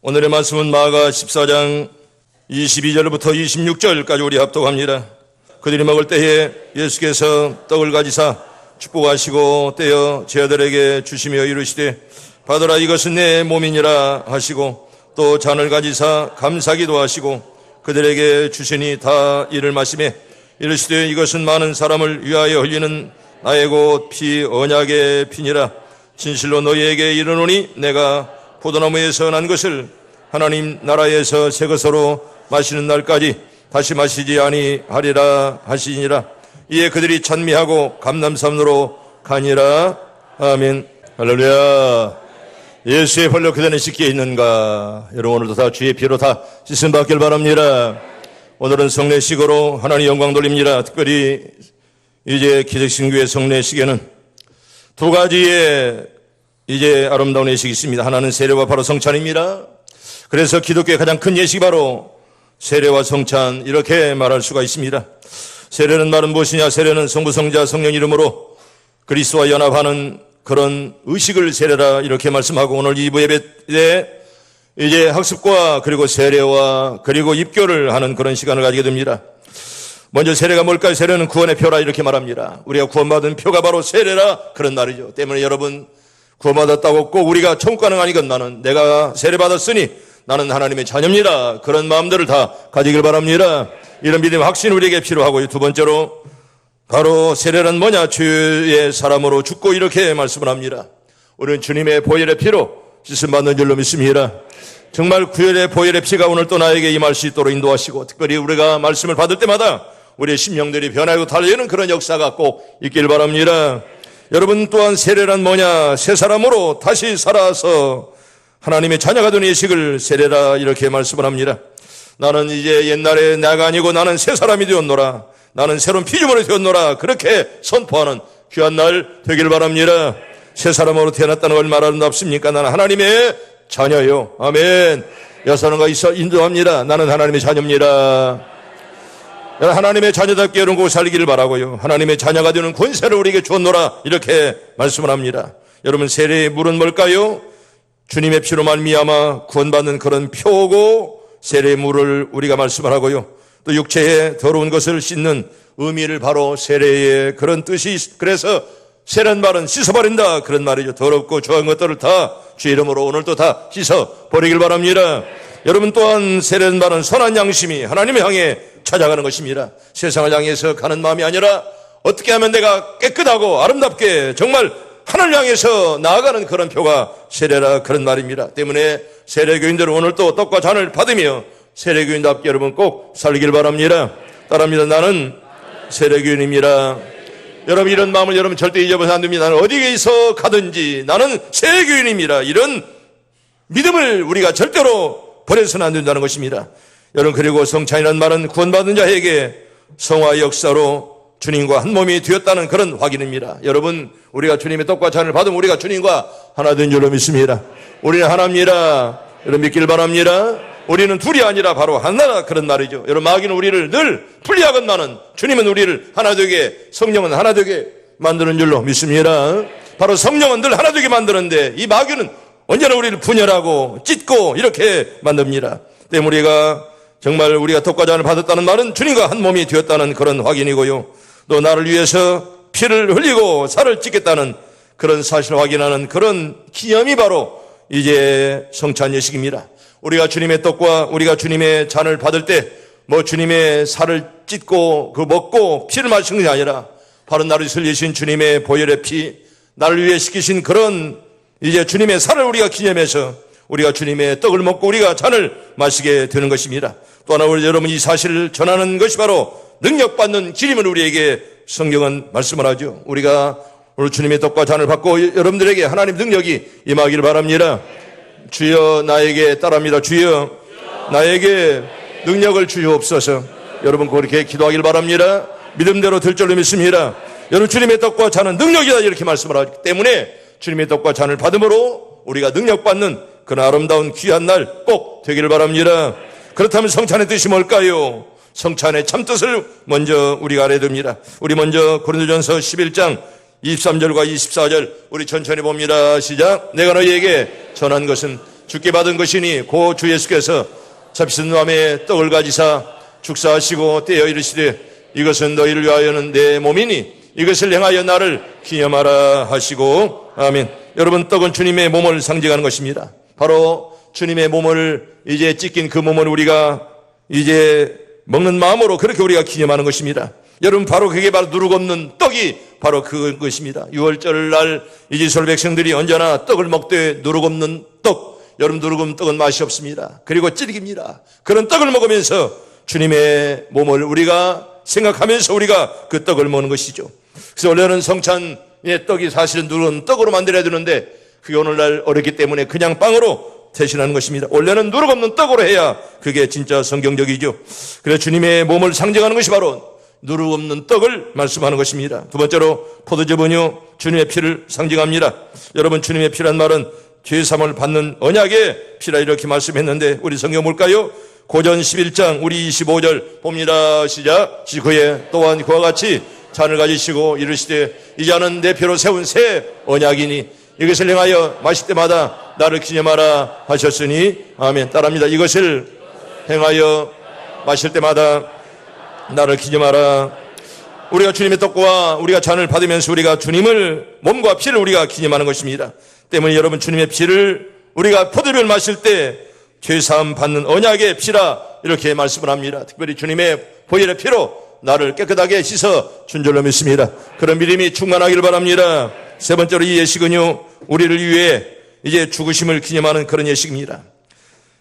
오늘의 말씀은 마가 14장 22절부터 26절까지 우리 합독합니다. 그들이 먹을 때에 예수께서 떡을 가지사 축복하시고 떼어 제자들에게 주시며 이르시되 받으라 이것은 내 몸이니라 하시고 또 잔을 가지사 감사기도 하시고 그들에게 주시니 다 이를 마시매 이르시되 이것은 많은 사람을 위하여 흘리는 나의 곧 피 언약의 피니라 진실로 너희에게 이르노니 내가 포도나무에서 난 것을 하나님 나라에서 새 것으로 마시는 날까지 다시 마시지 아니하리라 하시니라. 이에 그들이 찬미하고 감남산으로 가니라. 아멘. 할렐루야. 예수의 홀로 그대는 씻겨 있는가? 여러분 오늘도 다 주의 피로 다 씻음 받길 바랍니다. 오늘은 성례식으로 하나님 영광 돌립니다. 특별히 이제 기적신교의 성례식에는 두 가지의 이제 아름다운 예식이 있습니다. 하나는 세례와 바로 성찬입니다. 그래서 기독교의 가장 큰 예식이 바로 세례와 성찬 이렇게 말할 수가 있습니다. 세례는 말은 무엇이냐? 세례는 성부, 성자, 성령 이름으로 그리스도와 연합하는 그런 의식을 세례라 이렇게 말씀하고 오늘 2부 예배 때 이제 학습과 그리고 세례와 그리고 입교를 하는 그런 시간을 가지게 됩니다. 먼저 세례가 뭘까요? 세례는 구원의 표라 이렇게 말합니다. 우리가 구원받은 표가 바로 세례라 그런 말이죠. 때문에 여러분 구원받았다고 꼭 우리가 천국 가는 아니건 나는 내가 세례받았으니 나는 하나님의 자녀입니다. 그런 마음들을 다 가지길 바랍니다. 이런 믿음 확신 우리에게 필요하고요. 두 번째로 바로 세례는 뭐냐? 주의 사람으로 죽고 이렇게 말씀을 합니다. 우리는 주님의 보혈의 피로 씻음 받는 줄로 믿습니다. 정말 구혈의 보혈의 피가 오늘 또 나에게 임할 수 있도록 인도하시고 특별히 우리가 말씀을 받을 때마다 우리의 심령들이 변하고 달려는 그런 역사가 꼭 있길 바랍니다. 여러분 또한 세례란 뭐냐? 새 사람으로 다시 살아서 하나님의 자녀가 된 예식을 세례라 이렇게 말씀을 합니다. 나는 이제 옛날에 내가 아니고 나는 새 사람이 되었노라. 나는 새로운 피조물이 되었노라. 그렇게 선포하는 귀한 날 되길 바랍니다. 새 사람으로 태어났다는 걸 말하는 없습니까? 나는 하나님의 자녀요. 아멘. 여사는가 인도합니다. 나는 하나님의 자녀입니다. 하나님의 자녀답게 곳 살기를 바라고요. 하나님의 자녀가 되는 권세를 우리에게 주었노라 이렇게 말씀을 합니다. 여러분 세례의 물은 뭘까요? 주님의 피로 말미암아 구원받는 그런 표고 세례의 물을 우리가 말씀을 하고요. 또 육체에 더러운 것을 씻는 의미를 바로 세례의 그런 뜻이 있- 그래서 세례는 말은 씻어버린다 그런 말이죠. 더럽고 좋은 것들을 다 주의 이름으로 오늘도 다 씻어버리길 바랍니다. 여러분 또한 세례는 말은 선한 양심이 하나님을 향해 찾아가는 것입니다. 세상을 향해서 가는 마음이 아니라 어떻게 하면 내가 깨끗하고 아름답게 정말 하늘 향해서 나아가는 그런 표가 세례라 그런 말입니다. 때문에 세례교인들은 오늘 또 떡과 잔을 받으며 세례교인답게 여러분 꼭 살길 바랍니다. 따라합니다. 나는 세례교인입니다. 여러분 이런 마음을 여러분 절대 잊어버려서 안 됩니다. 나는 어디에서 가든지 나는 세례교인입니다. 이런 믿음을 우리가 절대로 버려서는 안 된다는 것입니다. 여러분 그리고 성찬이라는 말은 구원받은 자에게 성화 역사로 주님과 한 몸이 되었다는 그런 확인입니다. 여러분 우리가 주님의 떡과 잔을 받으면 우리가 주님과 하나 된 줄로 믿습니다. 우리는 하나입니다. 여러분 믿길 바랍니다. 우리는 둘이 아니라 바로 하나라 그런 말이죠. 여러분 마귀는 우리를 늘 분리하건만은 주님은 우리를 하나 되게 성령은 하나 되게 만드는 줄로 믿습니다. 바로 성령은 늘 하나 되게 만드는데 이 마귀는 언제나 우리를 분열하고 찢고 이렇게 만듭니다. 때문에 우리가 정말 우리가 잔을 받았다는 말은 주님과 한 몸이 되었다는 그런 확인이고요. 또 나를 위해서 피를 흘리고 살을 찢겠다는 그런 사실을 확인하는 그런 기념이 바로 이제 성찬 예식입니다. 우리가 주님의 떡과 우리가 주님의 잔을 받을 때 뭐 주님의 살을 찢고 그 먹고 피를 마시는 게 아니라 바로 나를 살리신 주님의 보혈의 피, 나를 위해 시키신 그런 이제 주님의 살을 우리가 기념해서 우리가 주님의 떡을 먹고 우리가 잔을 마시게 되는 것입니다. 또 하나 우리 여러분 이 사실을 전하는 것이 바로 능력받는 길임을 우리에게 성경은 말씀을 하죠. 우리가 오늘 주님의 떡과 잔을 받고 여러분들에게 하나님 능력이 임하기를 바랍니다. 주여 나에게 따릅니다. 주여 나에게 능력을 주시옵소서. 여러분 그렇게 기도하길 바랍니다. 믿음대로 될 줄로 믿습니다. 여러분 주님의 떡과 잔은 능력이다 이렇게 말씀을 하기 때문에 주님의 떡과 잔을 받음으로 우리가 능력받는 그런 아름다운 귀한 날 꼭 되기를 바랍니다. 그렇다면 성찬의 뜻이 뭘까요? 성찬의 참뜻을 먼저 우리가 알아야 됩니다. 우리 먼저 고린도전서 11장 23절과 24절 우리 천천히 봅니다. 시작. 내가 너희에게 전한 것은 죽게 받은 것이니 고 주 예수께서 잡히신 밤에 떡을 가지사 축사하시고 떼어 이르시되 이것은 너희를 위하여는 내 몸이니 이것을 행하여 나를 기념하라 하시고 아멘. 여러분 떡은 주님의 몸을 상징하는 것입니다. 바로 주님의 몸을 이제 찢긴 그 몸을 우리가 이제 먹는 마음으로 그렇게 우리가 기념하는 것입니다. 여러분 바로 그게 바로 누룩 없는 떡이 바로 그것입니다. 6월절 날 이지솔 백성들이 언제나 떡을 먹되 누룩 없는 떡. 여러분 누룩 없는 떡은 맛이 없습니다. 그리고 찌르깁니다. 그런 떡을 먹으면서 주님의 몸을 우리가 생각하면서 우리가 그 떡을 먹는 것이죠. 그래서 원래는 성찬의 떡이 사실은 누룩 없는 떡으로 만들어야 되는데 그게 오늘날 어렵기 때문에 그냥 빵으로 대신하는 것입니다. 원래는 누룩 없는 떡으로 해야 그게 진짜 성경적이죠. 그래서 주님의 몸을 상징하는 것이 바로 누룩 없는 떡을 말씀하는 것입니다. 두 번째로 포도즙은요 주님의 피를 상징합니다. 여러분 주님의 피란 말은 죄삼을 받는 언약의 피라 이렇게 말씀했는데 우리 성경 볼까요? 고전 11장 우리 25절 봅니다. 시작. 그에 또한 그와 같이 잔을 가지시고 이르시되 이 잔은 내 피로 세운 새 언약이니 이것을 행하여 마실 때마다 나를 기념하라 하셨으니 아멘. 따라합니다. 이것을 행하여 마실 때마다 나를 기념하라. 우리가 주님의 떡과 우리가 잔을 받으면서 우리가 주님을 몸과 피를 우리가 기념하는 것입니다. 때문에 여러분 주님의 피를 우리가 포도를 마실 때 죄사함 받는 언약의 피라 이렇게 말씀을 합니다. 특별히 주님의 보혈의 피로 나를 깨끗하게 씻어 준 줄로 믿습니다. 그런 믿음이 충만하기를 바랍니다. 세 번째로 이 예식은요, 우리를 위해 이제 죽으심을 기념하는 그런 예식입니다.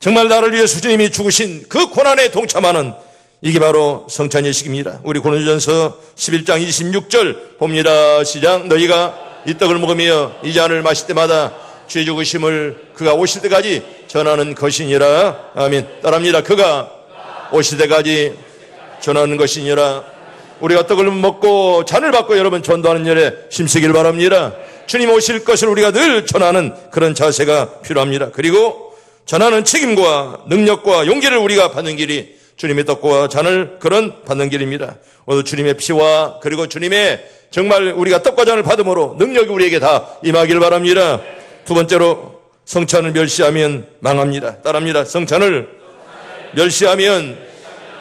정말 나를 위해 수주님이 죽으신 그 고난에 동참하는 이게 바로 성찬 예식입니다. 우리 고린도전서 11장 26절 봅니다. 시작 너희가 이 떡을 먹으며 이 잔을 마실 때마다 죄 죽으심을 그가 오실 때까지 전하는 것이니라. 아멘. 따라합니다. 그가 오실 때까지 전하는 것이니라. 우리가 떡을 먹고 잔을 받고 여러분 전도하는 일에 힘쓰기를 바랍니다. 주님 오실 것을 우리가 늘 전하는 그런 자세가 필요합니다. 그리고 전하는 책임과 능력과 용기를 우리가 받는 길이 주님의 떡과 잔을 그런 받는 길입니다. 오늘 주님의 피와 그리고 주님의 정말 우리가 떡과 잔을 받음으로 능력이 우리에게 다 임하기를 바랍니다. 두 번째로 성찬을 멸시하면 망합니다. 따라합니다. 성찬을 멸시하면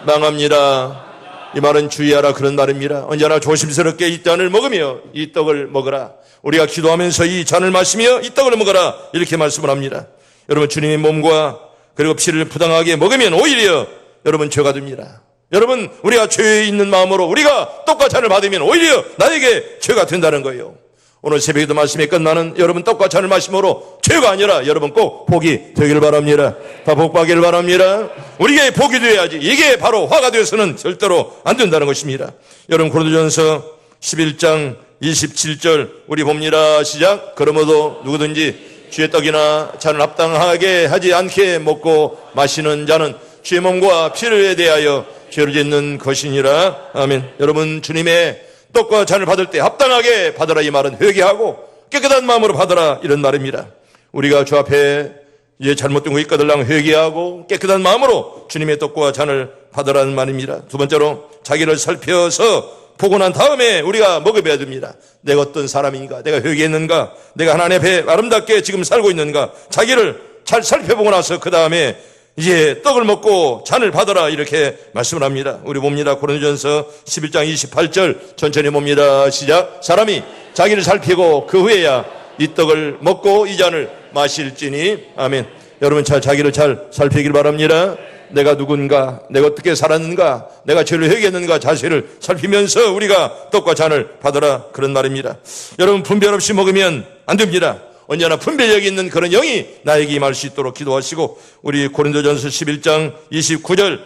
망합니다. 이 말은 주의하라 그런 말입니다. 언제나 조심스럽게 이 잔을 먹으며 이 떡을 먹어라. 우리가 기도하면서 이 잔을 마시며 이 떡을 먹어라. 이렇게 말씀을 합니다. 여러분 주님의 몸과 그리고 피를 부당하게 먹으면 오히려 여러분 죄가 됩니다. 여러분 우리가 죄에 있는 마음으로 우리가 떡과 잔을 받으면 오히려 나에게 죄가 된다는 거예요. 오늘 새벽에도 말씀이 끝나는 여러분 떡과 잔을 마심으로 죄가 아니라 여러분 꼭 복이 되길 바랍니다. 다 복받기를 바랍니다. 우리에게 복이 되어야지 이게 바로 화가 되어서는 절대로 안 된다는 것입니다. 여러분 고린도전서 11장 27절 우리 봅니다. 시작. 그러므로 누구든지 주의 떡이나 잔을 합당하게 하지 않게 먹고 마시는 자는 주의 몸과 피를 대하여 죄를 짓는 것이니라. 아멘. 여러분 주님의 떡과 잔을 받을 때 합당하게 받으라 이 말은 회개하고 깨끗한 마음으로 받으라 이런 말입니다. 우리가 주 앞에 이제 잘못된 거 있거들랑 회개하고 깨끗한 마음으로 주님의 떡과 잔을 받으라는 말입니다. 두 번째로 자기를 살펴서 보고 난 다음에 우리가 먹어봐야 됩니다. 내가 어떤 사람인가? 내가 회개했는가? 내가 하나님 앞에 아름답게 지금 살고 있는가? 자기를 잘 살펴보고 나서 그 다음에 이제 떡을 먹고 잔을 받아라 이렇게 말씀을 합니다. 우리 봅니다. 고린도전서 11장 28절 천천히 봅니다. 시작. 사람이 자기를 살피고 그 후에야 이 떡을 먹고 이 잔을 마실지니 아멘. 여러분 잘 자기를 잘 살피길 바랍니다. 내가 누군가, 내가 어떻게 살았는가, 내가 죄를 회개했는가 자세를 살피면서 우리가 떡과 잔을 받으라 그런 말입니다. 여러분 분별 없이 먹으면 안 됩니다. 언제나 분별력이 있는 그런 영이 나에게 임할 수 있도록 기도하시고 우리 고린도전서 11장 29절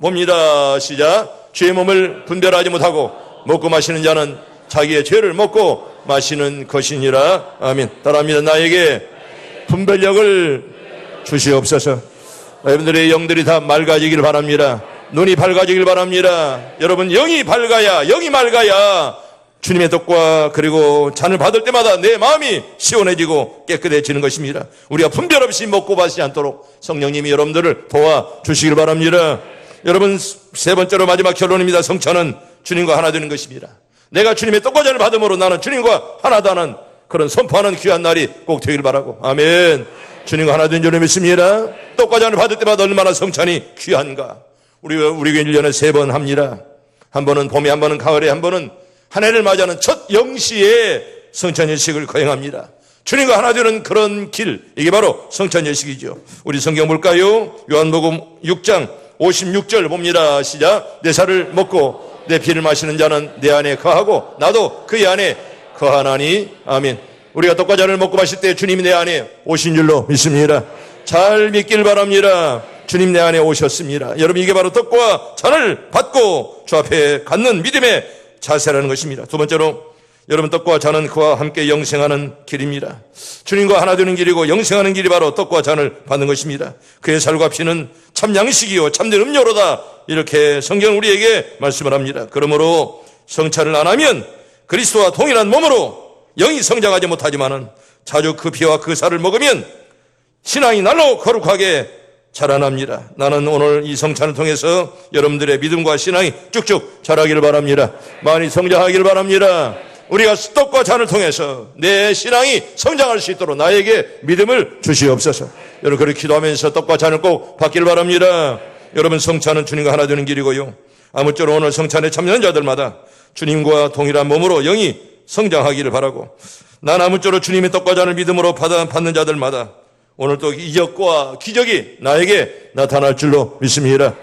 봅니다. 시작. 죄의 몸을 분별하지 못하고 먹고 마시는 자는 자기의 죄를 먹고 마시는 것이니라. 아멘. 따라합니다. 나에게 분별력을 주시옵소서. 여러분들의 영들이 다 맑아지길 바랍니다. 눈이 밝아지길 바랍니다. 여러분 영이 밝아야 영이 맑아야 주님의 떡과 그리고 잔을 받을 때마다 내 마음이 시원해지고 깨끗해지는 것입니다. 우리가 분별 없이 먹고 마시지 않도록 성령님이 여러분들을 도와 주시길 바랍니다. 여러분 세 번째로 마지막 결론입니다. 성찬은 주님과 하나 되는 것입니다. 내가 주님의 떡과 잔을 받음으로 나는 주님과 하나다는 그런 선포하는 귀한 날이 꼭 되길 바라고 아멘. 주님과 하나 된 줄을 믿습니다. 떡과 잔을 받을 때마다 얼마나 성찬이 귀한가. 우리, 우리 교회 1년에 세 번 합니다. 한 번은 봄에, 한 번은 가을에, 한 번은 한 해를 맞이하는 첫 영시에 성찬 예식을 거행합니다. 주님과 하나 되는 그런 길, 이게 바로 성찬 예식이죠. 우리 성경 볼까요? 요한복음 6장 56절 봅니다. 시작. 내 살을 먹고 내 피를 마시는 자는 내 안에 거하고 나도 그의 안에 거하나니. 아멘. 우리가 떡과 잔을 먹고 마실 때 주님이 내 안에 오신 줄로 믿습니다. 잘 믿길 바랍니다. 주님 내 안에 오셨습니다. 여러분 이게 바로 떡과 잔을 받고 주 앞에 갖는 믿음의 자세라는 것입니다. 두 번째로 여러분 떡과 잔은 그와 함께 영생하는 길입니다. 주님과 하나 되는 길이고 영생하는 길이 바로 떡과 잔을 받는 것입니다. 그의 살과 피는 참 양식이요 참된 음료로다 이렇게 성경 우리에게 말씀을 합니다. 그러므로 성찬을 안 하면 그리스도와 동일한 몸으로 영이 성장하지 못하지만은 자주 그 피와 그 살을 먹으면 신앙이 날로 거룩하게 자라납니다. 나는 오늘 이 성찬을 통해서 여러분들의 믿음과 신앙이 쭉쭉 자라기를 바랍니다. 많이 성장하기를 바랍니다. 우리가 떡과 잔을 통해서 내 신앙이 성장할 수 있도록 나에게 믿음을 주시옵소서. 여러분 그렇게 기도하면서 떡과 잔을 꼭 받기를 바랍니다. 여러분 성찬은 주님과 하나 되는 길이고요. 아무쪼록 오늘 성찬에 참여한 자들마다 주님과 동일한 몸으로 영이 성장하기를 바라고 난 아무쪼록 주님의 떡과 잔을 믿음으로 받아 받는 자들마다 오늘 또 이적과 기적이 나에게 나타날 줄로 믿습니다.